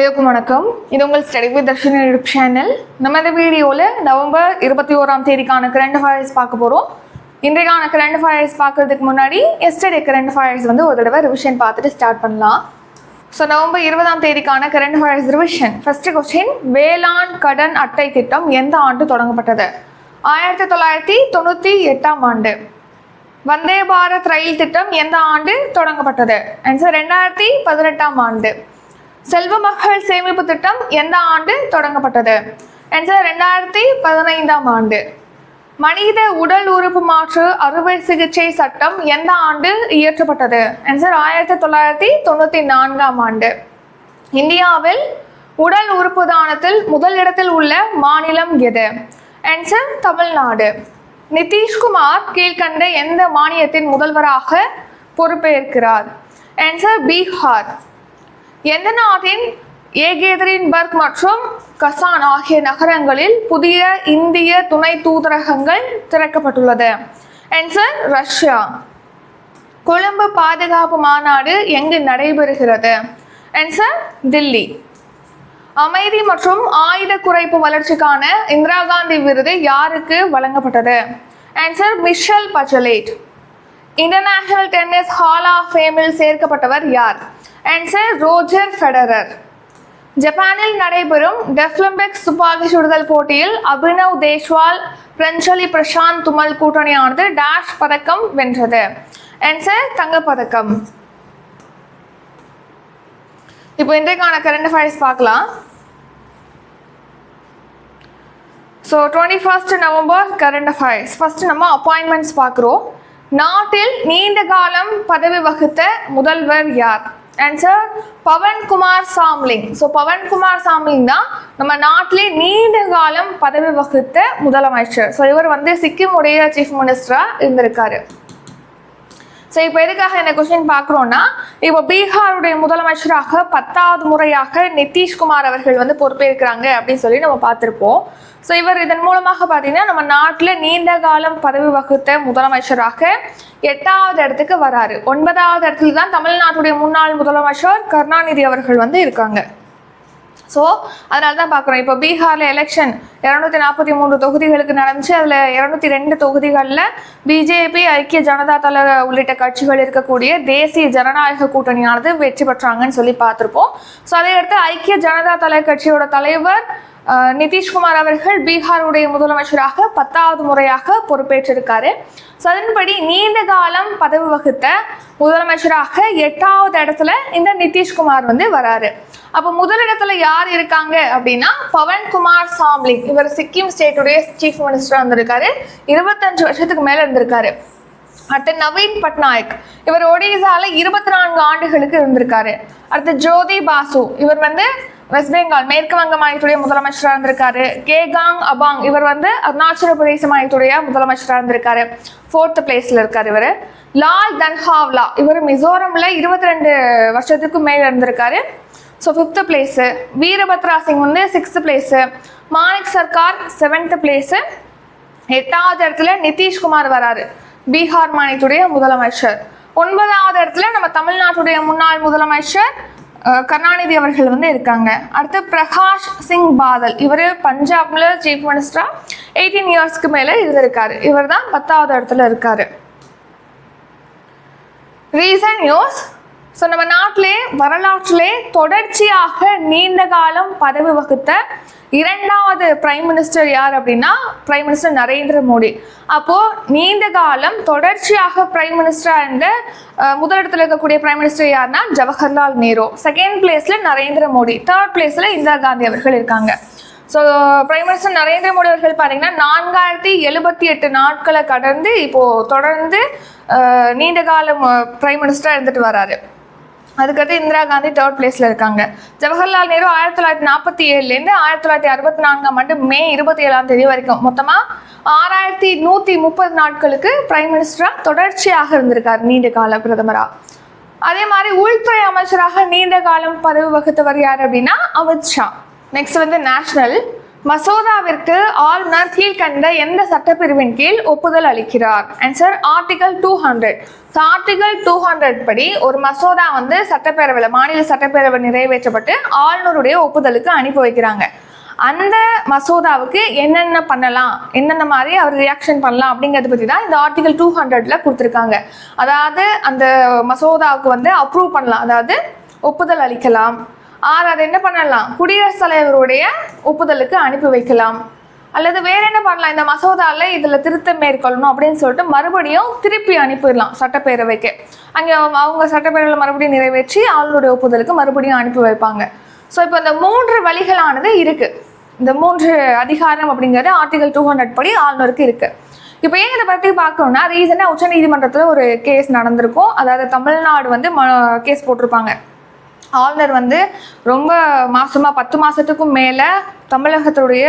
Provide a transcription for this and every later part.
எல்லாருக்கும் வணக்கம். இது உங்கள் study with Darshan YouTube channel நம்ம இந்த வீடியோவில் நவம்பர் இருபத்தி ஓராம் தேதிக்கான கரண்ட் அஃபேர்ஸ் பார்க்க போகிறோம் இன்றைக்கான கரண்ட் அஃபேர்ஸ் பார்க்கறதுக்கு முன்னாடி எஸ்டர்டே கரண்ட் அஃபேர்ஸ் வந்து ஒரு தடவை ரிவிஷன் பார்த்துட்டு ஸ்டார்ட் பண்ணலாம். ஸோ நவம்பர் இருபதாம் தேதிக்கான current affairs revision first question வேளாண் கடன் அட்டை திட்டம் எந்த ஆண்டு தொடங்கப்பட்டது? ஆயிரத்தி தொள்ளாயிரத்தி தொண்ணூற்றி எட்டாம் ஆண்டு. வந்தே பாரத் ரயில் திட்டம் எந்த ஆண்டு தொடங்கப்பட்டது? ஆன்சர் ரெண்டாயிரத்தி பதினெட்டாம் ஆண்டு. செல்வ மகள் சேமிப்பு திட்டம் எந்த ஆண்டு தொடங்கப்பட்டது? ஆன்சர் ரெண்டாயிரத்தி பதினைந்தாம் ஆண்டு. மனித உடல் உறுப்பு மாற்று அறுவை சிகிச்சை சட்டம் எந்த ஆண்டு இயற்றப்பட்டது? ஆன்சர் ஆயிரத்தி தொள்ளாயிரத்தி தொண்ணூற்றி நான்காம் ஆண்டு. இந்தியாவில் உடல் உறுப்பு தானத்தில் முதல் இடத்தில் உள்ள மாநிலம் எது? ஆன்சர் தமிழ்நாடு. நிதிஷ்குமார் கீழ்கண்ட எந்த மாநிலத்தின் முதல்வராக பொறுப்பேற்கிறார்? ஆன்சர் பீகார். எந்த நாட்டின் ஏகேதரின்பர்க் மற்றும் கசான் ஆகிய நகரங்களில் புதிய இந்திய துணை தூதரகங்கள் திறக்கப்பட்டுள்ளது. ஆன்சர் ரஷ்யா கொழும்பு பாதுகாப்பு மாநாடு எங்கு நடைபெறுகிறது? ஆன்சர் தில்லி அமைதி மற்றும் ஆயுத குறைப்பு வளர்ச்சிக்கான இந்திரா காந்தி விருது யாருக்கு வழங்கப்பட்டது? Answer Michelle Bachelet International Tennis Hall of ஃபேமில் சேர்க்கப்பட்டவர் யார்? ஆன்சர் ரோஜர் ஃபெடரர் ஜப்பானில் நடைபெறும் டெஃப்லிம்பிக்ஸ் துப்பாக்கி சுடுதல் போட்டியில் அபினவ் தேஷ்வால் பிரஞ்சலி பிரசாந்த் துமல் கூட்டணியானது டாஷ் பதக்கம் வென்றது. ஆன்சர் தங்கப்பதக்கம். இப்போ இன்றைக்கான கரண்ட் அஃபேர்ஸ் பார்க்கலாம். So twenty first November current affairs first நம்ம அப்பாயின்மெண்ட்ஸ் பார்க்குறோம். நாட்டில் நீண்ட காலம் பதவி வகித்த முதல்வர் யார்? ஆன்சர் பவன்குமார் சாம்லிங் ஸோ பவன்குமார் சாம்லிங் தான் நம்ம நாட்டிலே நீண்ட காலம் பதவி வகித்த முதலமைச்சர். ஸோ இவர் வந்து சிக்கிமுடைய சீஃப் மினிஸ்டராக இருந்திருக்காரு. ஸோ இப்போ எதுக்காக இந்த கொஸ்டின் பார்க்குறோன்னா இப்போ பீகாருடைய முதலமைச்சராக பத்தாவது முறையாக நிதிஷ்குமார் அவர்கள் வந்து பொறுப்பேற்கிறாங்க அப்படின்னு சொல்லி நம்ம பார்த்துருப்போம். ஸோ இவர் இதன் மூலமாக பார்த்தீங்கன்னா நம்ம நாட்டில் நீண்ட காலம் பதவி வகுத்த முதலமைச்சராக எட்டாவது இடத்துக்கு வராரு. ஒன்பதாவது இடத்துல தான் தமிழ்நாட்டுடைய முன்னாள் முதலமைச்சர் கருணாநிதி அவர்கள் வந்து இருக்காங்க. ஸோ அதனால தான் பார்க்குறோம். இப்போ பீகாரில் எலெக்ஷன் இரநூத்தி நாற்பத்தி மூணு தொகுதிகளுக்கு நடந்துச்சு. அதில் இரநூத்தி ரெண்டு தொகுதிகளில் பிஜேபி ஐக்கிய ஜனதா தள உள்ளிட்ட கட்சிகள் இருக்கக்கூடிய தேசிய ஜனநாயக கூட்டணியானது வெற்றி பெற்றாங்கன்னு சொல்லி பார்த்துருப்போம். ஸோ அதையடுத்து ஐக்கிய ஜனதா தள கட்சியோட தலைவர் நிதிஷ்குமார் அவர்கள் பீகாருடைய முதலமைச்சராக பத்தாவது முறையாக பொறுப்பேற்றிருக்காரு. ஸோ அதன்படி நீண்ட காலம் பதவி வகித்த முதலமைச்சராக எட்டாவது இடத்துல இந்த நிதிஷ்குமார் வந்து வராரு. அப்போ முதலிடத்துல யார் இருக்காங்க அப்படின்னா பவன்குமார் சாம்லிங் இவர் சிக்கிம் ஸ்டேட்டுடைய சீஃப் மினிஸ்டராக இருந்திருக்காரு. இருபத்தஞ்சு வருஷத்துக்கு மேல இருந்திருக்காரு. அடுத்து நவீன் பட்நாயக். இவர் ஒடிசால இருபத்தி நான்கு ஆண்டுகளுக்கு இருந்திருக்காரு. அடுத்து ஜோதி பாசு. இவர் வந்து வெஸ்ட் பெங்கால் மேற்கு வங்க மாநிலத்துடைய முதலமைச்சராக இருந்திருக்காரு. கேகாங் அபாங். இவர் வந்து அருணாச்சல பிரதேச மாநிலத்துடைய முதலமைச்சராக இருந்திருக்காரு. ஃபோர்த் பிளேஸ்ல இருக்காரு இவர். லால் தன்ஹாவ்லா. இவர் மிசோரம்ல இருபத்தி ரெண்டு வருஷத்துக்கு மேல இருந்திருக்காரு. So fifth place Virbhadra Singh வந்து sixth place Manik Sarkar seventh place எட்டாவது இடத்துல நிதிஷ்குமார் வராரு பீகார் மாநிலத்துடைய முதலமைச்சர். ஒன்பதாவது இடத்துல நம்ம தமிழ்நாட்டுடைய முன்னாள் முதலமைச்சர் கருணாநிதி அவர்கள் வந்து இருக்காங்க. அடுத்து பிரகாஷ் சிங் பாதல் இவர் பஞ்சாப்ல சீஃப் மினிஸ்டரா எயிட்டீன் இயர்ஸ்க்கு மேலே இருந்திருக்காரு. இவர் தான் பத்தாவது இடத்துல இருக்காரு. ரீசன் நியூஸ் ஸோ நம்ம நாட்டிலே வரலாற்றிலே தொடர்ச்சியாக நீண்ட காலம் பதவி வகுத்த இரண்டாவது பிரைம் மினிஸ்டர் யார் அப்படின்னா பிரைம் மினிஸ்டர் நரேந்திர மோடி. அப்போ நீண்ட காலம் தொடர்ச்சியாக பிரைம் மினிஸ்டராக இருந்த முதலிடத்தில் இருக்கக்கூடிய பிரைம் மினிஸ்டர் யாருன்னா ஜவஹர்லால் நேரு. செகண்ட் பிளேஸ்ல நரேந்திர மோடி. தேர்ட் பிளேஸ்ல இந்திரா காந்தி அவர்கள் இருக்காங்க. So prime minister Narendra Modi அவர்கள் பார்த்தீங்கன்னா நான்காயிரத்தி எழுபத்தி எட்டு நாட்களை கடந்து இப்போ தொடர்ந்து நீண்ட காலம் பிரைம் மினிஸ்டராக இருந்துட்டு வராரு. அதுக்கடுத்து இந்திரா காந்தி தேர்ட் பிளேஸ்ல இருக்காங்க. ஜவஹர்லால் நேரு ஆயிரத்தி தொள்ளாயிரத்தி நாற்பத்தி ஏழுலேருந்து ஆயிரத்தி தொள்ளாயிரத்தி அறுபத்தி நான்காம் ஆண்டு மே இருபத்தி ஏழாம் தேதி வரைக்கும். மொத்தமாக ஆறாயிரத்தி நூற்றி முப்பது நாட்களுக்கு பிரைம் மினிஸ்டராக தொடர்ச்சியாக இருந்திருக்கார் நீண்ட கால பிரதமராக அதே மாதிரி உள்துறை அமைச்சராக நீண்ட காலம் பதவி வகுத்தவர் யார் அப்படின்னா அமித்ஷா நெக்ஸ்ட் வந்து நேஷனல் மசோதாவிற்கு ஆளுநர் கீழ்கண்ட எந்த சட்டப்பிரிவின் கீழ் ஒப்புதல் அளிக்கிறார்? Answer article two hundred article two hundred படி ஒரு மசோதா வந்து சட்டப்பேரவையில் மாநில சட்டப்பேரவை நிறைவேற்றப்பட்டு ஆளுநருடைய ஒப்புதலுக்கு அனுப்பி வைக்கிறாங்க. அந்த மசோதாவுக்கு என்னென்ன பண்ணலாம்? என்னென்ன மாதிரி அவர் ரியாக்ஷன் பண்ணலாம் அப்படிங்கிறத பற்றி தான் இந்த ஆர்டிகல் டூ ஹண்ட்ரட்ல கொடுத்துருக்காங்க. அதாவது அந்த மசோதாவுக்கு வந்து அப்ரூவ் பண்ணலாம். அதாவது ஒப்புதல் அளிக்கலாம். ஆறு அதை என்ன பண்ணலாம்? குடியரசுத் தலைவருடைய ஒப்புதலுக்கு அனுப்பி வைக்கலாம். அல்லது வேற என்ன பண்ணலாம்? இந்த மசோதால இதுல திருத்தம் மேற்கொள்ளணும் அப்படின்னு சொல்லிட்டு மறுபடியும் திருப்பி அனுப்பிடலாம் சட்டப்பேரவைக்கு. அங்கே அவங்க சட்டப்பேரவையில் மறுபடியும் நிறைவேற்றி ஆளுடைய ஒப்புதலுக்கு மறுபடியும் அனுப்பி வைப்பாங்க. ஸோ இப்போ இந்த மூன்று வழிகளானது இருக்கு. இந்த மூன்று அதிகாரம் அப்படிங்கிறது ஆர்டிகல் டூ ஹண்ட்ரட் படி ஆளுநருக்கு இருக்கு. இப்போ ஏன் இதை பற்றி பார்க்கணும்னா ரீசெண்டாக உச்சநீதிமன்றத்தில் ஒரு கேஸ் நடந்திருக்கும். அதாவது தமிழ்நாடு வந்து கேஸ் போட்டிருப்பாங்க. ஆளுநர் வந்து ரொம்ப மாசமா பத்து மாசத்துக்கும் மேல தமிழகத்துடைய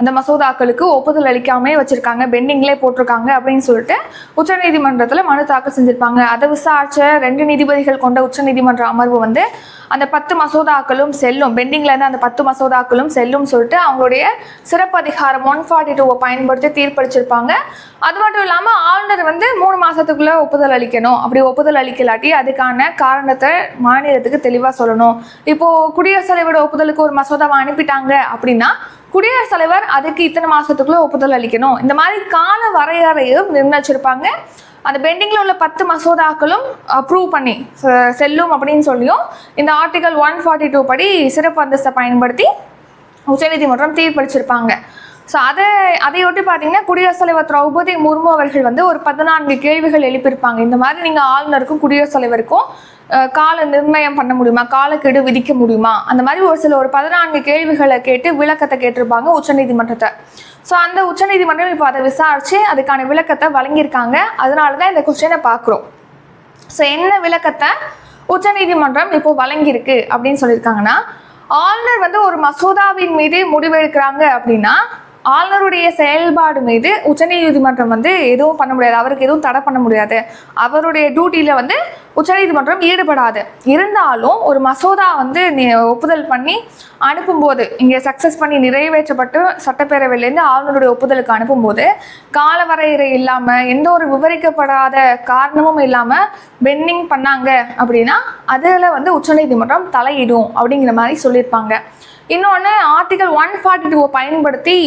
அந்த மசோதாக்களுக்கு ஒப்புதல் அளிக்காமே வச்சிருக்காங்க பெண்டிங்லேயே போட்டிருக்காங்க அப்படின்னு சொல்லிட்டு உச்சநீதிமன்றத்தில் மனு தாக்கல் செஞ்சிருப்பாங்க. அதை விசாரிச்ச ரெண்டு நீதிபதிகள் கொண்ட உச்சநீதிமன்ற அமர்வு வந்து அந்த பத்து மசோதாக்களும் செல்லும் பெண்டிங்ல இருந்து அந்த பத்து மசோதாக்களும் செல்லும் சொல்லிட்டு அவங்களுடைய சிறப்பு அதிகாரம் ஒன் ஃபார்ட்டி டூவை பயன்படுத்தி தீர்ப்பளிச்சிருப்பாங்க. அது மட்டும் இல்லாமல் ஆளுநர் வந்து மூணு மாசத்துக்குள்ள ஒப்புதல் அளிக்கணும். அப்படி ஒப்புதல் அளிக்கலாட்டி அதுக்கான காரணத்தை மாநிலத்துக்கு தெளிவாக சொல்லணும். இப்போ குடியரசுத் தலைவரோட ஒப்புதலுக்கு ஒரு மசோதாவை அனுப்பிட்டாங்க அப்படின்னா குடியரசுத் தலைவர் அதுக்கு இத்தனை மாசத்துக்குள்ள ஒப்புதல் அளிக்கணும். இந்த மாதிரி கால வரையறையும் நிர்ணயிச்சிருப்பாங்க அந்த பெண்டிங்கில் உள்ள பத்து மசோதாக்களும் அப்ரூவ் பண்ணி செல்லும் அப்படின்னு சொல்லியும் இந்த ஆர்டிகல் ஒன் ஃபார்ட்டி டூ படி சிறப்பு அந்தஸ்தை பயன்படுத்தி உச்சநீதிமன்றம் தீர்ப்பளிச்சிருப்பாங்க. ஸோ அதை அதையொட்டி பார்த்தீங்கன்னா குடியரசுத் தலைவர் திரௌபதி முர்மு அவர்கள் வந்து ஒரு பதினான்கு கேள்விகள் எழுப்பியிருப்பாங்க. இந்த மாதிரி நீங்கள் ஆளுநருக்கும் குடியரசுத் தலைவருக்கும் கால நிர்ணயம் பண்ண முடியுமா? காலக்கெடு விதிக்க முடியுமா? அந்த மாதிரி ஒரு சில ஒரு பதினான்கு கேள்விகளை கேட்டு விளக்கத்தை கேட்டிருப்பாங்க உச்சநீதிமன்றத்தை. ஸோ அந்த உச்சநீதிமன்றம் இப்போ அதை விசாரிச்சு அதுக்கான விளக்கத்தை வழங்கியிருக்காங்க. அதனால தான் இந்த கொஸ்டினை பார்க்குறோம். ஸோ என்ன விளக்கத்தை உச்சநீதிமன்றம் இப்போ வழங்கியிருக்கு அப்படின்னு சொல்லியிருக்காங்கன்னா ஆளுநர் வந்து ஒரு மசோதாவின் மீது முடிவெடுக்கிறாங்க அப்படின்னா ஆளுநருடைய செயல்பாடு மீது உச்சநீதிமன்றம் வந்து எதுவும் பண்ண முடியாது. அவருக்கு எதுவும் தடை பண்ண முடியாது. அவருடைய டியூட்டியில் வந்து உச்சநீதிமன்றம் ஈடுபடாது. இருந்தாலும் ஒரு மசோதா வந்து ஒப்புதல் பண்ணி அனுப்பும்போது இங்கே சக்ஸஸ் பண்ணி நிறைவேற்றப்பட்டு சட்டப்பேரவையிலேருந்து ஆளுநருடைய ஒப்புதலுக்கு அனுப்பும்போது காலவரையறை இல்லாமல் எந்த ஒரு விவரிக்கப்படாத காரணமும் இல்லாமல் பெண்டிங் பண்ணாங்க அப்படின்னா அதில் வந்து உச்சநீதிமன்றம் தலையிடும் அப்படிங்கிற மாதிரி சொல்லியிருப்பாங்க. இன்னொன்று ஆர்டிகல் ஒன் ஃபார்ட்டி டூவை பயன்படுத்தி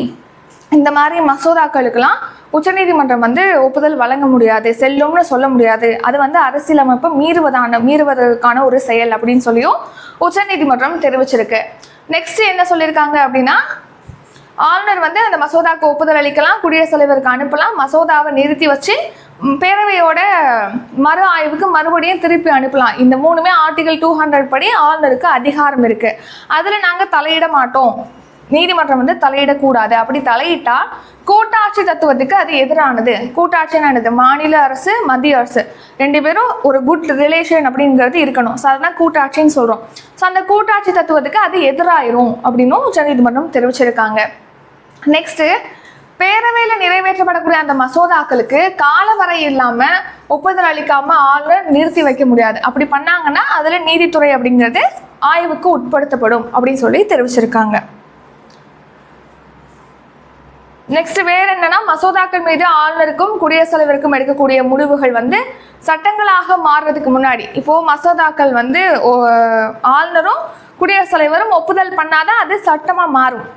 இந்த மாதிரி மசோதாக்களுக்கெல்லாம் உச்சநீதிமன்றம் வந்து ஒப்புதல் வழங்க முடியாது செல்லும்னு சொல்ல முடியாது. அது வந்து அரசியலமைப்பை மீறுவதான மீறுவதற்கான ஒரு செயல் அப்படின்னு சொல்லியும் உச்சநீதிமன்றம் தெரிவிச்சிருக்கு. நெக்ஸ்ட் என்ன சொல்லியிருக்காங்க அப்படின்னா ஆளுநர் வந்து அந்த மசோதாக்கு ஒப்புதல் அளிக்கலாம் குடியரசுத் தலைவருக்கு அனுப்பலாம் மசோதாவை நிறுத்தி வச்சு பேரவையோட மறு ஆய்வுக்கு மறுபடியும் திருப்பி அனுப்பலாம். இந்த மூணுமே ஆர்டிகல் டூ ஹண்ட்ரட் படி ஆளுநருக்கு அதிகாரம் இருக்கு. அதில் நாங்கள் தலையிட மாட்டோம். நீதிமன்றம் வந்து தலையிடக்கூடாது. அப்படி தலையிட்டா கூட்டாட்சி தத்துவத்துக்கு அது எதிரானது. கூட்டாட்சின்னு என்னது மாநில அரசு மத்திய அரசு. ரெண்டு பேரும் ஒரு குட் ரிலேஷன் அப்படிங்கிறது இருக்கணும். ஸோ அதுதான் கூட்டாட்சின்னு சொல்கிறோம் ஸோ அந்த கூட்டாட்சி தத்துவத்துக்கு அது எதிராயிரும் அப்படின்னும் உச்சநீதிமன்றம் தெரிவிச்சிருக்காங்க. நெக்ஸ்ட் பேரவையில் நிறைவேற்றப்படக்கூடிய அந்த மசோதாக்களுக்கு காலவரை இல்லாம ஒப்புதல் அளிக்காம ஆளுநர் நிறுத்தி வைக்க முடியாது. அப்படி பண்ணாங்கன்னா அதுல நீதித்துறை அப்படிங்கிறது ஆய்வுக்கு உட்படுத்தப்படும் அப்படின்னு சொல்லி தெரிவிச்சிருக்காங்க. நெக்ஸ்ட் வேற என்னன்னா மசோதாக்கள் மீது ஆளுநருக்கும் குடியரசுத் தலைவருக்கும் எடுக்கக்கூடிய முடிவுகள் வந்து சட்டங்களாக மாறுறதுக்கு முன்னாடி. இப்போ மசோதாக்கள் வந்து ஓ, ஆளுநரும் குடியரசுத் தலைவரும் ஒப்புதல் பண்ணாதான் அது சட்டமா மாறும்.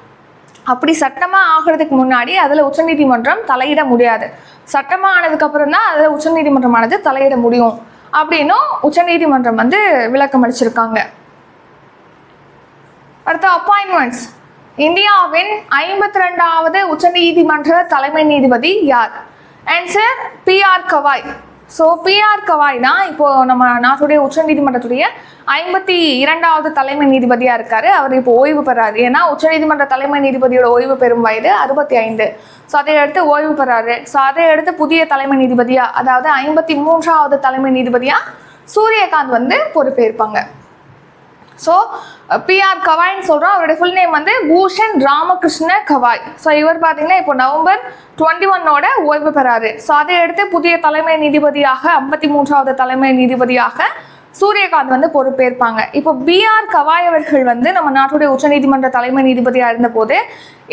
அப்படி சட்டமாக ஆகிறதுக்கு முன்னாடி அதில் உச்சநீதிமன்றம் தலையிட முடியாது. சட்டமாக ஆனதுக்கப்புறம் தான் அதில் உச்சநீதிமன்றமானது தலையிட முடியும். அப்படின்னும் உச்சநீதிமன்றம் வந்து விளக்கம் அளிச்சிருக்காங்க அடுத்த அப்பாயின்மெண்ட்ஸ் இந்தியாவின் ஐம்பத்தி ரெண்டாவது உச்சநீதிமன்ற தலைமை நீதிபதி யார்? Answer B R Gavai so B R Gavai தான் இப்போ நம்ம நாட்டுடைய உச்சநீதிமன்றத்துடைய ஐம்பத்தி இரண்டாவது தலைமை நீதிபதியா இருக்காரு. அவர் இப்போ ஓய்வு பெறாரு. ஏன்னா உச்சநீதிமன்ற தலைமை நீதிபதியோட ஓய்வு பெறும் வயது அறுபத்தி ஐந்து. ஸோ அதை அடுத்து ஓய்வு பெறாரு. ஸோ அதை அடுத்து புதிய தலைமை நீதிபதியா அதாவது ஐம்பத்தி மூன்றாவது தலைமை நீதிபதியா சூரியகாந்த் வந்து பொறுப்பேற்பாங்க. ஸோ பிஆர் கவாய்ன்னு சொல்கிறோம் அவருடைய ஃபுல் நேம் வந்து பூஷன் ராமகிருஷ்ண கவாய் ஸோ இவர் பார்த்தீங்கன்னா இப்போ நவம்பர் டுவெண்ட்டி ஒன்னோட ஓய்வு பெறாரு. ஸோ அதை அடுத்து புதிய தலைமை நீதிபதியாக ஐம்பத்தி மூன்றாவது தலைமை நீதிபதியாக சூரியகாந்த் வந்து பொறுப்பேற்பாங்க. இப்போ பிஆர் கவாய் அவர்கள் வந்து நம்ம நாட்டுடைய உச்சநீதிமன்ற தலைமை நீதிபதியாக இருந்தபோது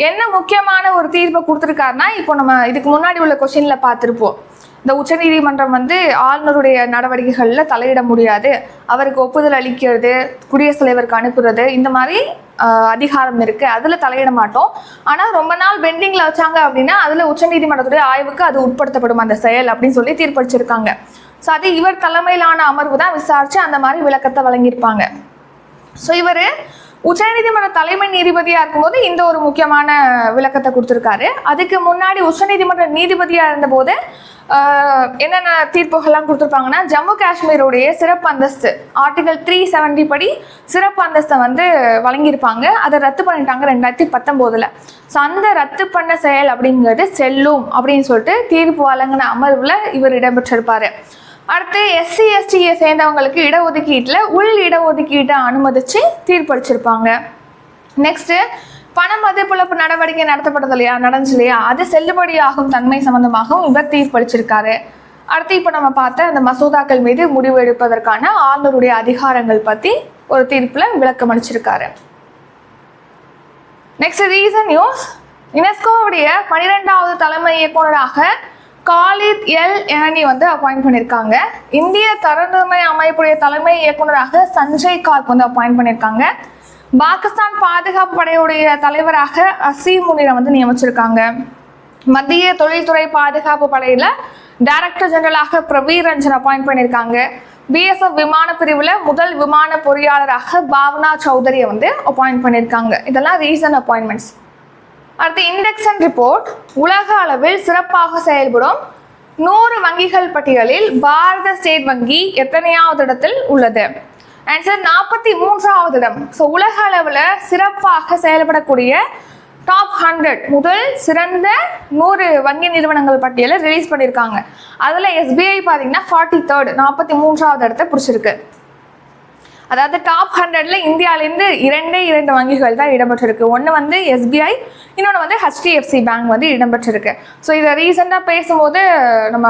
என்ன முக்கியமான ஒரு தீர்ப்பை கொடுத்துருக்காருன்னா இப்போ நம்ம இதுக்கு முன்னாடி உள்ள கொஸ்டின்ல பார்த்துருப்போம். இந்த உச்சநீதிமன்றம் வந்து ஆளுநருடைய நடவடிக்கைகளில் தலையிட முடியாது. அவருக்கு ஒப்புதல் அளிக்கிறது குடியரசுத் தலைவருக்கு அனுப்புறது இந்த மாதிரி அதிகாரம் இருக்கு. அதுல தலையிட மாட்டோம். ஆனா ரொம்ப நாள் பெண்டிங்ல வச்சாங்க அப்படின்னா அதுல உச்சநீதிமன்றத்துடைய ஆய்வுக்கு அது உட்படுத்தப்படும் அந்த செயல் அப்படின்னு சொல்லி தீர்ப்பளிச்சிருக்காங்க. ஸோ அது இவர் தலைமையிலான அமர்வு தான் விசாரிச்சு அந்த மாதிரி விளக்கத்தை வழங்கியிருப்பாங்க. ஸோ இவர் உச்சநீதிமன்ற தலைமை நீதிபதியாக இருக்கும்போது இந்த ஒரு முக்கியமான விளக்கத்தை கொடுத்துருக்காரு. அதுக்கு முன்னாடி உச்சநீதிமன்ற நீதிபதியாக இருந்தபோது என்னென்ன தீர்ப்புகள்லாம் கொடுத்துருப்பாங்கன்னா ஜம்மு காஷ்மீருடைய சிறப்பு அந்தஸ்து ஆர்டிகல் த்ரீ செவன்டி படி சிறப்பு அந்தஸ்தை வந்து வழங்கியிருப்பாங்க. அதை ரத்து பண்ணிட்டாங்க ரெண்டாயிரத்தி பத்தொம்போதில். ஸோ அந்த ரத்து பண்ண செயல் அப்படிங்கிறது செல்லும் அப்படின்னு சொல்லிட்டு தீர்ப்பு வழங்கின அமர்வில் இவர் இடம்பெற்றிருப்பாரு. அடுத்து எஸ்சி எஸ்டியை சேர்ந்தவங்களுக்கு இடஒதுக்கீட்டில் உள் இடஒதுக்கீட்டை அனுமதித்து தீர்ப்பளிச்சிருப்பாங்க. நெக்ஸ்ட்டு பண மதிப்பிழப்பு நடவடிக்கை நடத்தப்பட்டது இல்லையா? நடந்துச்சு இல்லையா? அது செல்லுபடியாகும் தன்மை சம்பந்தமாகவும் இவர் தீர்ப்பளிச்சிருக்காரு. அடுத்து இப்போ நம்ம பார்த்த அந்த மசோதாக்கள் மீது முடிவு எடுப்பதற்கான ஆளுநருடைய அதிகாரங்கள் பற்றி ஒரு தீர்ப்பில் விளக்கம் அளிச்சிருக்காரு. நெக்ஸ்ட் ரீசன் நியூஸ் யுனெஸ்கோவுடைய பனிரெண்டாவது தலைமை இயக்குனராக காலித் எல் எனனி வந்து அப்பாயிண்ட் பண்ணியிருக்காங்க இந்திய தரநிர்ணய அமைப்புடைய தலைமை இயக்குனராக சஞ்சய் கார்க் வந்து அப்பாயிண்ட் பண்ணியிருக்காங்க பாகிஸ்தான் பாதுகாப்பு படையுடைய தலைவராக அசீம் முனிரை வந்து நியமிச்சிருக்காங்க. மத்திய தொழில்துறை பாதுகாப்பு படையில டைரக்டர் ஜெனரலாக பிரவீர் ரஞ்சன் அப்பாயிண்ட் பண்ணியிருக்காங்க பிஎஸ்எஃப் விமான பிரிவில் முதல் விமான பொறியாளராக பாவனா சௌதரியை வந்து அப்பாயிண்ட் பண்ணியிருக்காங்க இதெல்லாம் ரீசன் அப்பாயின்மெண்ட்ஸ் அடுத்து இண்டெக்ஷன் ரிப்போர்ட் உலக அளவில் சிறப்பாக செயல்படும் நூறு வங்கிகள் பட்டியலில் பாரத ஸ்டேட் வங்கி எத்தனையாவது இடத்தில் உள்ளது? ஆன்சர் நாற்பத்தி மூன்றாவது இடம். ஸோ உலக அளவில் சிறப்பாக செயல்படக்கூடிய டாப் ஹண்ட்ரட் முதல் சிறந்த நூறு வங்கி நிறுவனங்கள் பட்டியலை ரிலீஸ் பண்ணியிருக்காங்க. அதில் எஸ்பிஐ பார்த்தீங்கன்னா ஃபார்ட்டி தேர்ட் நாற்பத்தி மூன்றாவது இடத்தை பிடிச்சிருக்கு. அதாவது டாப் ஹண்ட்ரட்ல இந்தியாவிலேருந்து இரண்டே இரண்டு வங்கிகள் தான் இடம்பெற்றிருக்கு. ஒன்று வந்து எஸ்பிஐ இன்னொன்று வந்து ஹெச்டிஎஃப்சி பேங்க் வந்து இடம்பெற்றிருக்கு. ஸோ இதை ரீசெண்டாக பேசும்போது நம்ம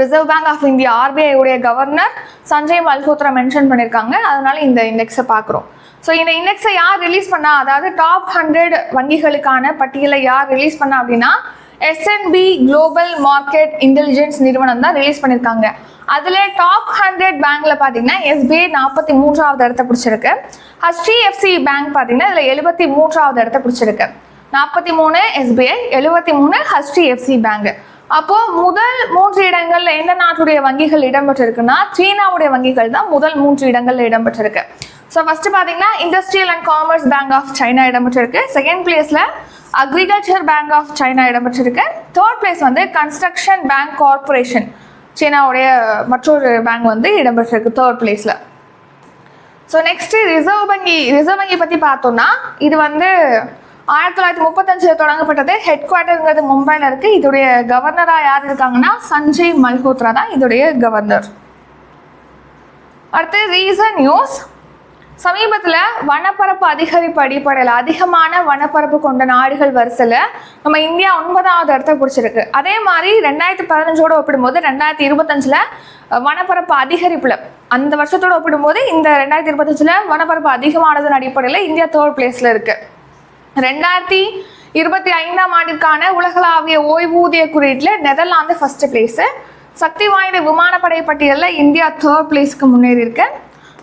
Reserve Bank of India RBI உடைய கவர்னர் சஞ்சய் மல்ஹோத்ரா மென்ஷன் பண்ணியிருக்காங்க. அதனால இந்த இண்டெக்ஸை பார்க்குறோம். ஸோ இந்த இண்டெக்ஸை யார் ரிலீஸ் பண்ணா அதாவது டாப் ஹண்ட்ரட் வங்கிகளுக்கான பட்டியலை யார் ரிலீஸ் பண்ணா அப்படின்னா எஸ்என்பி குளோபல் மார்க்கெட் இன்டெலிஜென்ஸ் நிறுவனம் தான் ரிலீஸ் பண்ணியிருக்காங்க அதில் டாப் ஹண்ட்ரட் பேங்க்ல பார்த்தீங்கன்னா எஸ்பிஐ நாற்பத்தி மூன்றாவது இடத்த பிடிச்சிருக்கு. ஹெச்டிஎஃப்சி பேங்க் பார்த்தீங்கன்னா இதில் எழுபத்தி மூன்றாவது இடத்த பிடிச்சிருக்கு. நாற்பத்தி மூணு எஸ்பிஐ எழுபத்தி மூணு ஹெச்டிஎஃப்சி பேங்க் அப்போ முதல் மூன்று இடங்கள்ல எந்த நாட்டுடைய வங்கிகள் இடம்பெற்றிருக்குன்னா சீனாவுடைய வங்கிகள் தான் முதல் மூன்று இடங்கள்ல இடம்பெற்றிருக்கு. ஸோ ஃபஸ்ட்டு பார்த்தீங்கன்னா Industrial and Commercial Bank of China இடம்பெற்றிருக்கு. செகண்ட் பிளேஸில் அக்ரிகல்ச்சர் பேங்க் ஆஃப் சைனா இடம்பெற்றிருக்கு. தேர்ட் பிளேஸ் வந்து கன்ஸ்ட்ரக்ஷன் பேங்க் கார்பரேஷன் சீனாவுடைய மற்றொரு பேங்க் வந்து இடம்பெற்றிருக்கு தேர்ட் பிளேஸில் ஸோ நெக்ஸ்ட் ரிசர்வ் வங்கி ரிசர்வ் வங்கி பற்றி பார்த்தோம்னா இது வந்து ஆயிரத்தி தொள்ளாயிரத்தி முப்பத்தஞ்சில் தொடங்கப்பட்டது. ஹெட் குவார்ட்டருங்கிறது மும்பையில் இருக்குது இதோடைய கவர்னராக யார் இருக்காங்கன்னா சஞ்சய் மல்ஹோத்ரா தான் இதோடைய கவர்னர் அடுத்து ரீசன் நியூஸ் சமீபத்தில் வனப்பரப்பு அதிகரிப்பு அடிப்படையில் அதிகமான வனப்பரப்பு கொண்ட நாடுகள் வரிசையில் நம்ம இந்தியா ஒன்பதாவது இடத்த பிடிச்சிருக்கு. அதே மாதிரி ரெண்டாயிரத்தி பதினஞ்சோடு ஒப்பிடும்போது ரெண்டாயிரத்தி இருபத்தஞ்சில் வனப்பரப்பு அதிகரிப்பில் அந்த வருஷத்தோட ஒப்பிடும்போது இந்த ரெண்டாயிரத்தி இருபத்தஞ்சில் வனப்பரப்பு அதிகமானதன் அடிப்படையில் இந்தியா தேர்ட் பிளேஸில் இருக்குது ரெண்டாயிரத்தி இருபத்தி ஐந்தாம் ஆண்டிற்கான உலகளாவிய ஓய்வூதிய குறியீட்டில் நெதர்லாந்து ஃபர்ஸ்ட் பிளேஸு சக்தி வாய்ந்த விமானப்படை பட்டியலில் இந்தியா தேர்ட் பிளேஸ்க்கு முன்னேறி இருக்கு.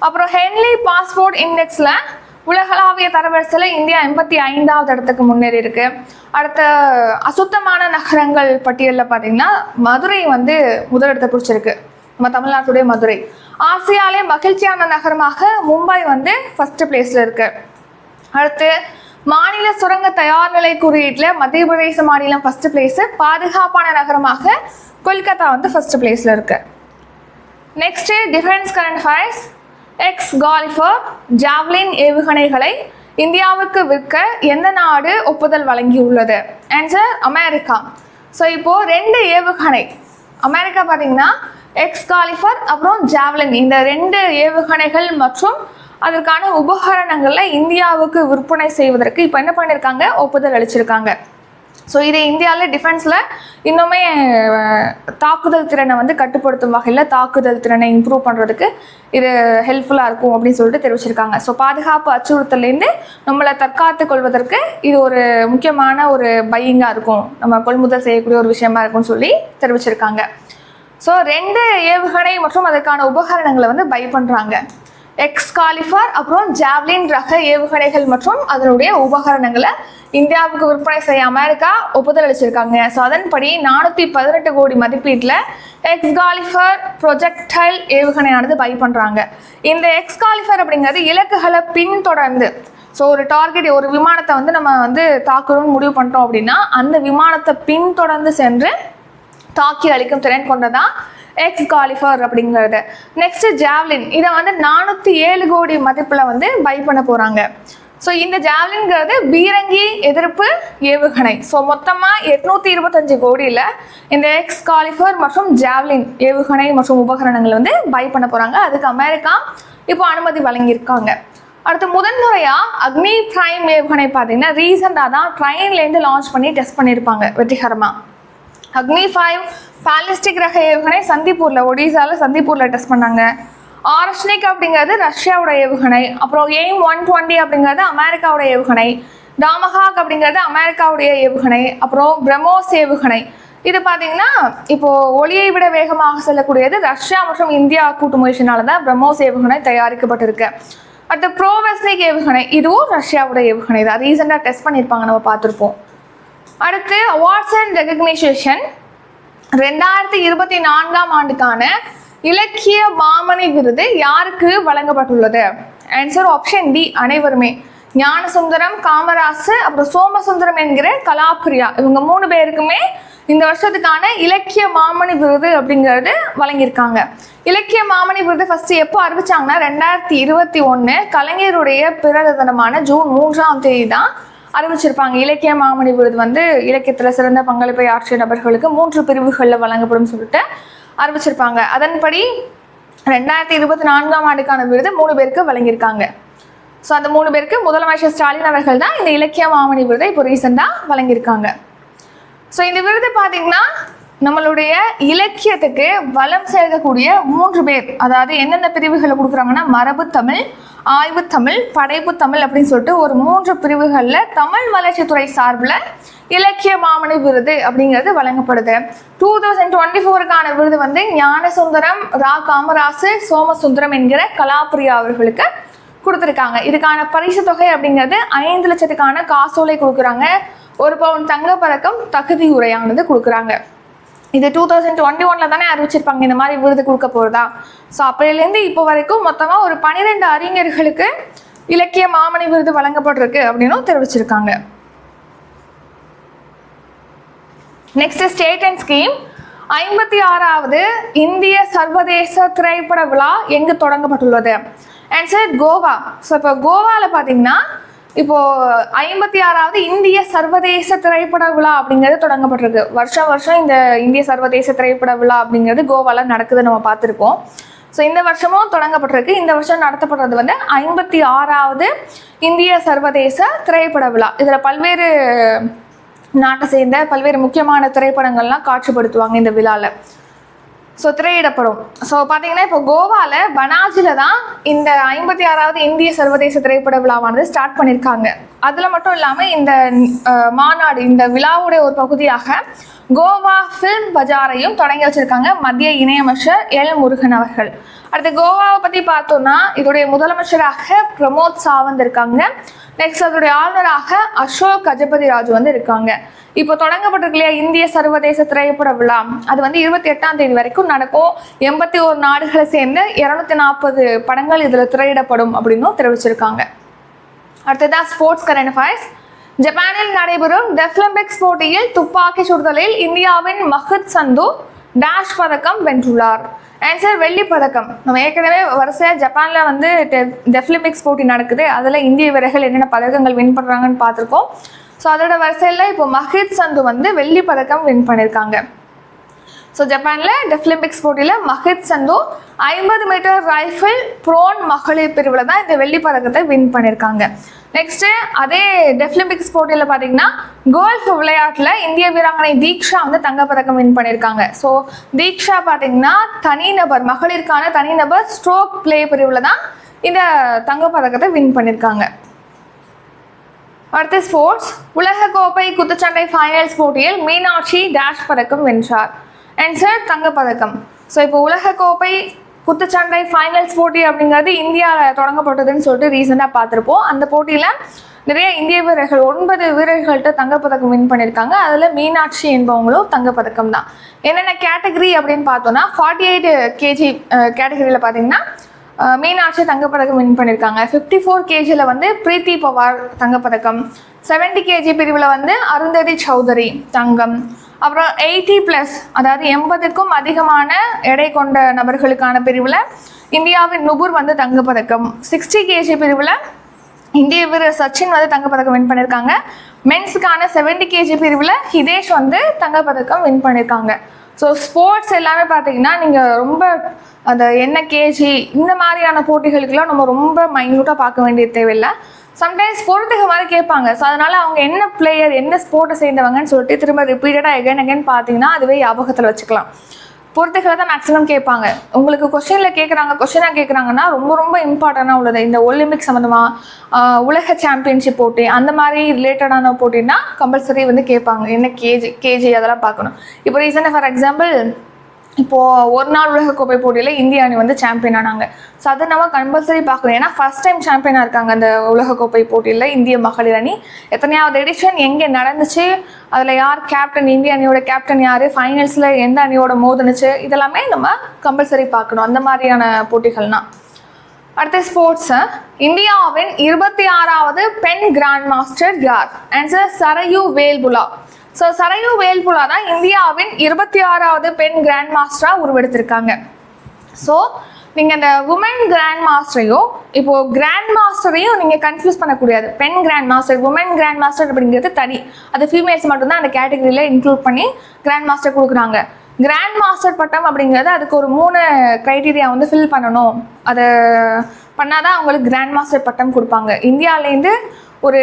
அப்புறம் ஹென்லி பாஸ்போர்ட் இண்டெக்ஸில் உலகளாவிய தரவரிசையில் இந்தியா எண்பத்தி ஐந்தாவது இடத்துக்கு முன்னேறி இருக்கு. அடுத்த அசுத்தமான நகரங்கள் பட்டியலில் பார்த்தீங்கன்னா மதுரை வந்து முதலிடத்தை பிடிச்சிருக்கு நம்ம தமிழ்நாட்டுடைய மதுரை. ஆசியாலே மகிழ்ச்சியான நகரமாக மும்பை வந்து ஃபர்ஸ்ட் பிளேஸில் இருக்கு. அடுத்து மாநில சுரங்க தயார் நிலை குறியீட்டில் மத்திய பிரதேச மாநிலம் ஃபர்ஸ்ட் பிளேஸ் பாதுகாப்பான நகரமாக கொல்கத்தா வந்து ஃபர்ஸ்ட் பிளேஸில் இருக்கு. Next defence current affairs Excalibur Javelin ஏவுகணைகளை இந்தியாவுக்கு விற்க எந்த நாடு ஒப்புதல் வழங்கியுள்ளது? Answer America. ஸோ இப்போ ரெண்டு ஏவுகணை. அமெரிக்கா பார்த்தீங்கன்னா எக்ஸ் காலிஃபர் அப்புறம் ஜாவ்லின் இந்த ரெண்டு ஏவுகணைகள் மற்றும் அதற்கான உபகரணங்களை இந்தியாவுக்கு விற்பனை செய்வதற்கு இப்போ என்ன பண்ணியிருக்காங்க ஒப்புதல் அளிச்சிருக்காங்க. ஸோ இது இந்தியாவில் டிஃபென்ஸில் இன்னுமே தாக்குதல் திறனை வந்து கட்டுப்படுத்தும் வகையில் தாக்குதல் திறனை இம்ப்ரூவ் பண்ணுறதுக்கு இது ஹெல்ப்ஃபுல்லாக இருக்கும் அப்படின்னு சொல்லிட்டு தெரிவிச்சிருக்காங்க. ஸோ பாதுகாப்பு அச்சுறுத்தலேருந்து நம்மளை தற்காத்து கொள்வதற்கு இது ஒரு முக்கியமான ஒரு பையிங்காக இருக்கும். நம்ம கொள்முதல் செய்யக்கூடிய ஒரு விஷயமா இருக்கும்னு சொல்லி தெரிவிச்சிருக்காங்க. ஸோ ரெண்டு ஏவுகணை மற்றும் அதற்கான உபகரணங்களை வந்து பை பண்ணுறாங்க எக்ஸ்காலிஃபர் அப்புறம் ஜாவ்லின் ரக ஏவுகணைகள் மற்றும் அதனுடைய உபகரணங்களை இந்தியாவுக்கு விற்பனை செய்ய அமெரிக்கா ஒப்புதல் அளிச்சிருக்காங்க. ஸோ அதன்படி நானூற்றி பதினெட்டு கோடி மதிப்பீட்டில் எக்ஸ்காலிஃபர் ப்ரொஜெக்டைல் ஏவுகணையானது பை பண்ணுறாங்க இந்த எக்ஸ்காலிஃபர் அப்படிங்கிறது இலக்குகளை பின்தொடர்ந்து ஸோ ஒரு டார்கெட் ஒரு விமானத்தை வந்து நம்ம வந்து தாக்கணும்னு முடிவு பண்ணிட்டோம் அப்படின்னா அந்த விமானத்தை பின்தொடர்ந்து சென்று தாக்கி அளிக்கும் திறன் கொண்டதான் எக்ஸ் காலிஃபர் அப்படிங்கிறது. நெக்ஸ்ட் ஜாவ்லின் இதை வந்து நானூற்றி ஏழு கோடி மதிப்பில் வந்து பை பண்ண போகிறாங்க ஸோ இந்த ஜாவ்லின்ங்கிறது பீரங்கி எதிர்ப்பு ஏவுகணை. ஸோ மொத்தமாக எட்நூற்றி இருபத்தஞ்சு கோடியில் இந்த எக்ஸ் காலிஃபர் மற்றும் ஜாவ்லின் ஏவுகணை மற்றும் உபகரணங்கள் வந்து பை பண்ண போகிறாங்க அதுக்கு அமெரிக்கா இப்போ அனுமதி வழங்கியிருக்காங்க. அடுத்து முதன்முறையாக அக்னி பிரைம் ஏவுகணை பார்த்தீங்கன்னா ரீசெண்டாக தான் ட்ரெயின்லேருந்து லான்ச் பண்ணி டெஸ்ட் பண்ணியிருப்பாங்க வெற்றிகரமாக அக்னி ஃபைவ் பாலிஸ்டிக் ரக ஏவுகணை சந்திப்பூரில் ஒடிசால சந்திப்பூரில் டெஸ்ட் பண்ணாங்க. ஆர்ஷ்னிக் அப்படிங்கிறது ரஷ்யாவோட ஏவுகணை அப்புறம் எய்ம் ஒன் டுவெண்ட்டி அப்படிங்கிறது அமெரிக்காவோட ஏவுகணை டாமஹாக் அப்படிங்கிறது அமெரிக்காவுடைய ஏவுகணை அப்புறம் பிரம்மோஸ் ஏவுகணை. இது பார்த்தீங்கன்னா இப்போ ஒளியை விட வேகமாக செல்லக்கூடியது ரஷ்யா மற்றும் இந்தியா கூட்டு முயற்சினால தான் பிரம்மோஸ் ஏவுகணை தயாரிக்கப்பட்டிருக்கு. அடுத்து ப்ரோவெஸ்னிக் ஏவுகணை இதுவும் ரஷ்யாவோட ஏவுகணை தான் ரீசெண்டாக டெஸ்ட் பண்ணியிருப்பாங்க நம்ம பார்த்துருப்போம். அடுத்து அவார்ட்ஸ் அண்ட் ரெகக்னைசேஷன் ரெண்டாயிரத்தி இருபத்தி நான்காம் ஆண்டுக்கான இலக்கிய மாமணி விருது யாருக்கு வழங்கப்பட்டுள்ளது? ஆன்சர் ஆப்ஷன் டி அனைவருமே. ஞானசுந்தரம் காமராசு அப்புறம் சோமசுந்தரம் என்கிற கலாப்பிரியா இவங்க மூணு பேருக்குமே இந்த வருஷத்துக்கான இலக்கிய மாமணி விருது அப்படிங்கிறது வழங்கியிருக்காங்க. இலக்கிய மாமணி விருது ஃபர்ஸ்ட் எப்போ அறிவிச்சாங்கன்னா ரெண்டாயிரத்தி இருபத்தி ஒன்று கலைஞருடைய பிறந்த தினமான ஜூன் மூன்றாம் தேதி தான் அறிவிச்சிருப்பாங்க. இலக்கிய மாமணி விருது வந்து இலக்கியத்தில் சிறந்த பங்களிப்பை ஆற்றிய நபர்களுக்கு மூன்று பிரிவுகளில் வழங்கப்படும் சொல்லிட்டு அறிவிச்சிருப்பாங்க. அதன்படி ரெண்டாயிரத்தி இருபத்தி நான்காம் ஆண்டுக்கான விருது மூணு பேருக்கு வழங்கியிருக்காங்க. ஸோ அந்த மூணு பேருக்கு முதலமைச்சர் ஸ்டாலின் அவர்கள் தான் இந்த இலக்கிய மாமணி விருதை இப்போ ரீசெண்டாக வழங்கியிருக்காங்க. ஸோ இந்த விருது பார்த்தீங்கன்னா நம்மளுடைய இலக்கியத்துக்கு வளம் சேர்க்கக்கூடிய மூன்று பேர். அதாவது எந்தெந்த பிரிவுகளை கொடுக்குறாங்கன்னா மரபு தமிழ் ஆய்வு தமிழ் படைப்பு தமிழ் அப்படின்னு சொல்லிட்டு ஒரு மூன்று பிரிவுகளில் தமிழ் வளர்ச்சித்துறை சார்பில் இலக்கிய மாமணி விருது அப்படிங்கிறது வழங்கப்படுது. டூ தௌசண்ட் டுவெண்ட்டி ஃபோருக்கான விருது வந்து ஞானசுந்தரம் ரா. காமராசு சோமசுந்தரம் என்கிற கலாப்பிரியா அவர்களுக்கு கொடுத்துருக்காங்க. இதுக்கான பரிசு தொகை அப்படிங்கிறது ஐந்து லட்சத்துக்கான காசோலை கொடுக்குறாங்க. ஒரு பவுன் தங்கப்பதக்கம் தகுதி உரையானது கொடுக்குறாங்க. இது டூ தௌசண்ட் டுவெண்ட்டி ஒனில் தானே அறிவிச்சிருப்பாங்க இந்த மாதிரி விருது கொடுக்க போகிறதா ஸோ அப்போலேருந்து இப்போ வரைக்கும் மொத்தமாக ஒரு பன்னிரெண்டு அறிஞர்களுக்கு இலக்கிய மாமணி விருது வழங்கப்பட்டிருக்கு அப்படின்னும் தெரிவிச்சிருக்காங்க. நெக்ஸ்ட் ஸ்டேட் அண்ட் ஸ்கீம் ஐம்பத்தி ஆறாவது இந்திய சர்வதேச திரைப்பட விழா எங்கு தொடங்கப்பட்டுள்ளது? And sir Goa. ஸோ இப்போ கோவாவில் பார்த்தீங்கன்னா இப்போ ஐம்பத்தி ஆறாவது இந்திய சர்வதேச திரைப்பட விழா அப்படிங்கிறது தொடங்கப்பட்டிருக்கு. வருஷம் வருஷம் இந்த இந்திய சர்வதேச திரைப்பட விழா அப்படிங்கிறது கோவால நடக்குது நம்ம பார்த்துருக்கோம் ஸோ இந்த வருஷமும் தொடங்கப்பட்டிருக்கு. இந்த வருஷம் நடத்தப்படுறது வந்து ஐம்பத்தி ஆறாவது இந்திய சர்வதேச திரைப்பட விழா. இதில் பல்வேறு நாட்டை சேர்ந்த பல்வேறு முக்கியமான திரைப்படங்கள்லாம் காட்சிப்படுத்துவாங்க இந்த விழாவில் ஸோ திரையிடப்படும் ஸோ பார்த்தீங்கன்னா இப்போ கோவாவில் பனாஜியில் தான் இந்த ஐம்பத்தி ஆறாவது இந்திய சர்வதேச திரைப்பட விழாவானது ஸ்டார்ட் பண்ணியிருக்காங்க அதில் மட்டும் இல்லாமல் இந்த மாநாடு இந்த விழாவுடைய ஒரு பகுதியாக கோவா ஃபில்ம் பஜாரையும் தொடங்கி வச்சிருக்காங்க மத்திய இணையமைச்சர் எல் முருகன் அவர்கள். அடுத்து கோவாவை பற்றி பார்த்தோம்னா இதோடைய முதலமைச்சராக பிரமோத் சாவந்த் இருக்காங்க. நெக்ஸ்ட் அதோடைய ஆளுநராக அசோக் கஜபதி ராஜு வந்து இருக்காங்க. இப்போ தொடங்கப்பட்டிருக்கு இல்லையா இந்திய சர்வதேச திரைப்பட விழா. அது வந்து இருபத்தி எட்டாம் தேதி வரைக்கும் நடக்கும். எண்பத்தி ஒரு நாடுகளை சேர்ந்து இரநூத்தி நாற்பது படங்கள் இதில் திரையிடப்படும் அப்படின்னும் தெரிவிச்சிருக்காங்க. அடுத்ததா ஸ்போர்ட்ஸ் கரண்ட் அஃபேர்ஸ் ஜப்பானில் நடைபெறும் டெஃபிலிம்பிக்ஸ் போட்டியில் துப்பாக்கி சுடுதலில் இந்தியாவின் மஹத் சந்து டேஷ் பதக்கம் வென்றுள்ளார். ஆன்சர் வெள்ளி பதக்கம். நம்ம ஏற்கனவே வரிசையாக ஜப்பானில் வந்து டெஃப்லிம்பிக்ஸ் போட்டி நடக்குது. அதில் இந்திய வீரர்கள் என்னென்ன பதக்கங்கள் வின் பண்ணுறாங்கன்னு பார்த்துருக்கோம். ஸோ அதோட வரிசையில் இப்போ மஹித் சந்து வந்து வெள்ளி பதக்கம் வின் பண்ணியிருக்காங்க ஸோ ஜப்பானில் டெஃபிலிம்பிக்ஸ் போட்டியில் மஹித் சந்து ஐம்பது மீட்டர் ரைஃபிள் ப்ரோன் மகளிர் பிரிவில் தான் இந்த வெள்ளி பதக்கத்தை வின் பண்ணியிருக்காங்க நெக்ஸ்ட்டு அதே டெஃப்லிம்பிக்ஸ் போட்டியில் பார்த்தீங்கன்னா கோல்ஃப் விளையாட்டில் இந்திய வீராங்கனை தீக்ஷா வந்து தங்கப்பதக்கம் வின் பண்ணியிருக்காங்க ஸோ தீக்ஷா பார்த்தீங்கன்னா தனிநபர் மகளிருக்கான தனிநபர் ஸ்ட்ரோக் ப்ளே பிரிவில் தான் இந்த தங்கப்பதக்கத்தை வின் பண்ணியிருக்காங்க அடுத்து ஸ்போர்ட்ஸ் உலகக்கோப்பை குத்துச்சண்டை ஃபைனல்ஸ் போட்டியில் மீனாட்சி டேஷ் பதக்கம் வென்றார். ஆன்சர் தங்கப்பதக்கம். ஸோ இப்போ உலகக்கோப்பை குத்துச்சண்டை ஃபைனல்ஸ் போட்டி அப்படிங்கிறது இந்தியாவில் தொடங்கப்பட்டதுன்னு சொல்லிட்டு ரீசெண்டாக பார்த்துருப்போம். அந்த போட்டியில் நிறைய இந்திய வீரர்கள் ஒன்பது வீரர்கள்ட்ட தங்கப்பதக்கம் வின் பண்ணியிருக்காங்க. அதில் மீனாட்சி என்பவங்களும் தங்கப்பதக்கம் தான். என்னென்ன கேட்டகரி அப்படின்னு பார்த்தோன்னா ஃபார்ட்டி எயிட் கேஜி கேட்டகரியில் பார்த்தீங்கன்னா மீனாட்சி தங்கப்பதக்கம் வின் பண்ணியிருக்காங்க. ஃபிஃப்டி ஃபோர் கேஜியில் வந்து பிரீத்தி பவார் தங்கப்பதக்கம். செவன்டி கேஜி பிரிவில் வந்து அருந்ததி சௌதரி தங்கம். அப்புறம் எயிட்டி ப்ளஸ் அதாவது எண்பதுக்கும் அதிகமான எடை கொண்ட நபர்களுக்கான பிரிவில் இந்தியாவின் நுபுர் வந்து தங்கப்பதக்கம். சிக்ஸ்டி கேஜி பிரிவில் இந்திய வீரர் சச்சின் வந்து தங்கப்பதக்கம் வின் பண்ணியிருக்காங்க மென்ஸுக்கான செவன்டி கேஜி பிரிவில் ஹிதேஷ் வந்து தங்கப்பதக்கம் வின் பண்ணியிருக்காங்க ஸோ ஸ்போர்ட்ஸ் எல்லாமே பார்த்தீங்கன்னா நீங்கள் ரொம்ப அந்த என்ன கேஜி இந்த மாதிரியான போட்டிகளுக்கெல்லாம் நம்ம ரொம்ப மைன்யூட்டாக பார்க்க வேண்டிய தேவையில்லை. சம்டைம்ஸ் பொறுத்துக்க மாதிரி கேட்பாங்க. ஸோ அதனால அவங்க என்ன பிளேயர் என்ன ஸ்போர்ட்டை சேர்ந்தவங்கன்னு சொல்லிட்டு திரும்ப ரிப்பீட்டடாக எகன் எகைன் பார்த்தீங்கன்னா அதுவே ஞாபகத்தில் வச்சுக்கலாம். பொறுத்துக்களை தான் மேக்ஸிமம் கேட்பாங்க. உங்களுக்கு கொஸ்டினில் கேட்குறாங்க கொஷினாக கேட்குறாங்கன்னா ரொம்ப ரொம்ப இம்பார்ட்டண்டாக உள்ளது. இந்த ஒலிம்பிக் சம்மந்தமாக உலக சாம்பியன்ஷிப் போட்டி அந்த மாதிரி ரிலேட்டடான போட்டின்னா கம்பல்சரி வந்து கேட்பாங்க. என்ன கேஜி கேஜி அதெல்லாம் பார்க்கணும். இப்போ ரீசெண்டாக ஃபார் எக்ஸாம்பிள் இப்போது ஒரு நாள் உலகக்கோப்பை போட்டியில் இந்திய அணி வந்து சாம்பியன் ஆனாங்க. ஸோ அதை நம்ம கம்பல்சரி பார்க்கணும். ஏன்னா ஃபர்ஸ்ட் டைம் சாம்பியனாக இருக்காங்க அந்த உலகக்கோப்பை போட்டியில் இந்திய மகளிர் அணி. எத்தனையாவது எடிஷன் எங்கே நடந்துச்சு அதில் யார் கேப்டன் இந்திய அணியோட கேப்டன் யார் ஃபைனல்ஸில் எந்த அணியோட மோதுனுச்சு இதெல்லாமே நம்ம கம்பல்சரி பார்க்கணும். அந்த மாதிரியான போட்டிகள்னா. அடுத்த ஸ்போர்ட்ஸ் இந்தியாவின் இருபத்தி ஆறாவது பெண் கிராண்ட் மாஸ்டர் யார்? ஆன்சர் சரயு வேல்புலா. ஸோ சரையு வேல்புலா தான் இந்தியாவின் இருபத்தி ஆறாவது பெண் கிராண்ட் மாஸ்டராக உருவெடுத்திருக்காங்க. ஸோ நீங்கள் அந்த உமன் கிராண்ட் மாஸ்டரையும் இப்போ கிராண்ட் மாஸ்டரையும் நீங்கள் கன்ஃபியூஸ் பண்ணக்கூடாது. பெண் grand master woman grand master அப்படிங்கிறது தனி. அது ஃபீமேல்ஸ் மட்டும்தான் அந்த கேட்டகரியில் இன்க்ளூட் பண்ணி கிராண்ட் மாஸ்டர் கொடுக்குறாங்க. கிராண்ட் மாஸ்டர் பட்டம் அப்படிங்கிறது அதுக்கு ஒரு மூணு க்ரைட்டீரியா வந்து ஃபில் பண்ணணும். அதை பண்ணாதான் அவங்களுக்கு கிராண்ட் மாஸ்டர் பட்டம் கொடுப்பாங்க. இந்தியாவிலேருந்து ஒரு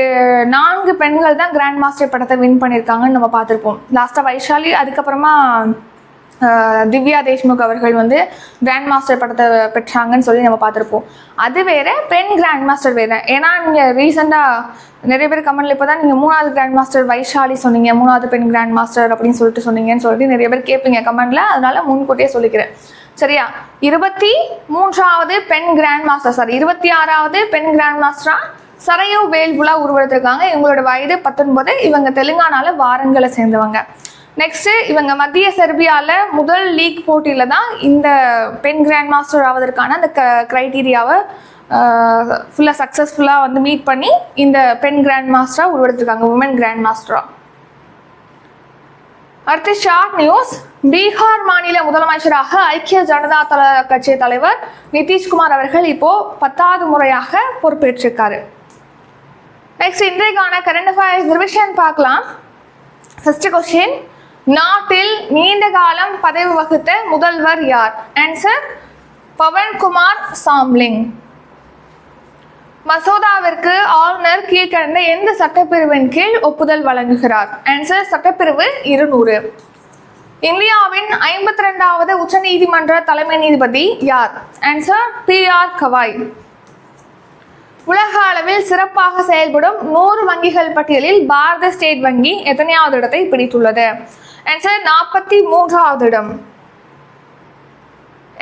நான்கு பெண்கள் தான் கிராண்ட் மாஸ்டர் படத்தை வின் பண்ணியிருக்காங்கன்னு நம்ம பார்த்துருப்போம். லாஸ்ட்டாக வைஷாலி அதுக்கப்புறமா திவ்யா தேஷ்முக் அவர்கள் வந்து கிராண்ட் மாஸ்டர் படத்தை பெற்றாங்கன்னு சொல்லி நம்ம பார்த்துருப்போம். அது வேற பெண் கிராண்ட் மாஸ்டர் வேற. ஏன்னா நீங்கள் ரீசெண்டாக நிறைய பேர் கமெண்ட்ல இப்போ தான் நீங்கள் மூணாவது கிராண்ட் மாஸ்டர் வைஷாலி சொன்னீங்க மூணாவது பெண் கிராண்ட் மாஸ்டர் அப்படின்னு சொல்லிட்டு சொன்னீங்கன்னு சொல்லிட்டு நிறைய பேர் கேட்பீங்க கமெண்ட்ல அதனால முன்கூட்டியே சொல்லிக்கிறேன். சரியா? இருபத்தி மூன்றாவது பெண் கிராண்ட் மாஸ்டர் சார் இருபத்தி ஆறாவது பெண் கிராண்ட் மாஸ்டரா சரையோ வேல்புலா உருவெடுத்திருக்காங்க. இவங்களோட வயது பத்தொன்பது. இவங்க தெலுங்கானால வாரங்களை சேர்ந்தவங்க. நெக்ஸ்ட் இவங்க மத்திய செர்பியால முதல் லீக் போட்டியில தான் இந்த பெண் கிராண்ட் மாஸ்டர் ஆவதற்கான அந்த க க்ரைட்டீரியாவை ஃபுல்லாக சக்ஸஸ்ஃபுல்லாக வந்து மீட் பண்ணி இந்த பெண் கிராண்ட் மாஸ்டராக உருவெடுத்திருக்காங்க. உமன் கிராண்ட் மாஸ்டராக அடுத்து ஷார்ட் நியூஸ் பீகார் மாநில முதலமைச்சராக ஐக்கிய ஜனதா தள கட்சி தலைவர் நிதிஷ்குமார் அவர்கள் இப்போ பத்தாவது முறையாக பொறுப்பேற்றிருக்காரு. நெக்ஸ்ட் இன்றைக்கான கரண்ட் அஃபேர்ஸ் ரிவிஷன் பார்க்கலாம். ஃபர்ஸ்ட் கொஸ்டின் நாட்டில் நீண்ட காலம் பதவி வகித்த முதல்வர் யார்? ஆன்சர் பவன்குமார் சாம்லிங். மசோதாவிற்கு ஆளுநர் கீழ்கண்ட எந்த சட்டப்பிரிவின் கீழ் ஒப்புதல் வழங்குகிறார்? ஆன்சர் சட்டப்பிரிவு இருநூறு. இந்தியாவின் ஐம்பத்தி ரெண்டாவது உச்சநீதிமன்ற தலைமை நீதிபதி யார்? Answer B R Gavai. உலக அளவில் சிறப்பாக செயல்படும் நூறு வங்கிகள் பட்டியலில் பாரத ஸ்டேட் வங்கி எத்தனையாவது இடத்தை பிடித்துள்ளது? ஆன்சர் நாற்பத்தி மூன்றாவது இடம்.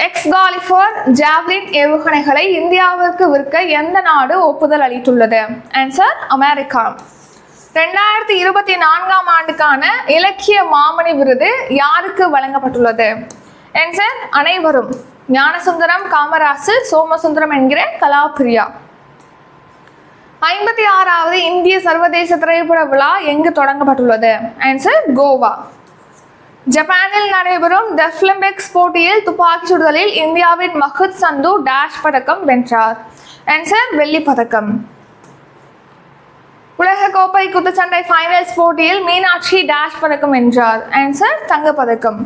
எக்ஸ் காலிஃபர் ஜாவ்லின் ஏவுகணைகளை இந்தியாவிற்கு விற்க எந்த நாடு ஒப்புதல் அளித்துள்ளது? Answer America. ரெண்டாயிரத்தி இருபத்தி நான்காம் ஆண்டுக்கான இலக்கிய மாமணி விருது யாருக்கு வழங்கப்பட்டுள்ளது? ஆன்சர் அனைவரும். ஞானசுந்தரம் காமராசு சோமசுந்தரம் என்கிற கலாபிரியா. ஐம்பத்தி ஆறாவது இந்திய சர்வதேச திரைப்பட விழா எங்கு தொடங்கப்பட்டுள்ளது? ஆன்சர் கோவா. ஜப்பானில் நடைபெறும் டெஃப்லிம்பிக்ஸ் போட்டியில் துப்பாக்கி சுடுதலில் இந்தியாவின் மஹத் சந்து டேஷ் பதக்கம் வென்றார். ஆன்சர் வெள்ளி பதக்கம். உலகக்கோப்பை குத்துச்சண்டை ஃபைனல்ஸ் போட்டியில் மீனாட்சி டேஷ் பதக்கம் வென்றார். ஆன்சர் தங்கப்பதக்கம்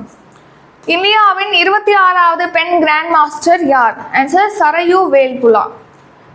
இந்தியாவின் இருபத்தி ஆறாவது பெண் கிராண்ட் மாஸ்டர் யார்? ஆன்சர் சரயு வேல்புலா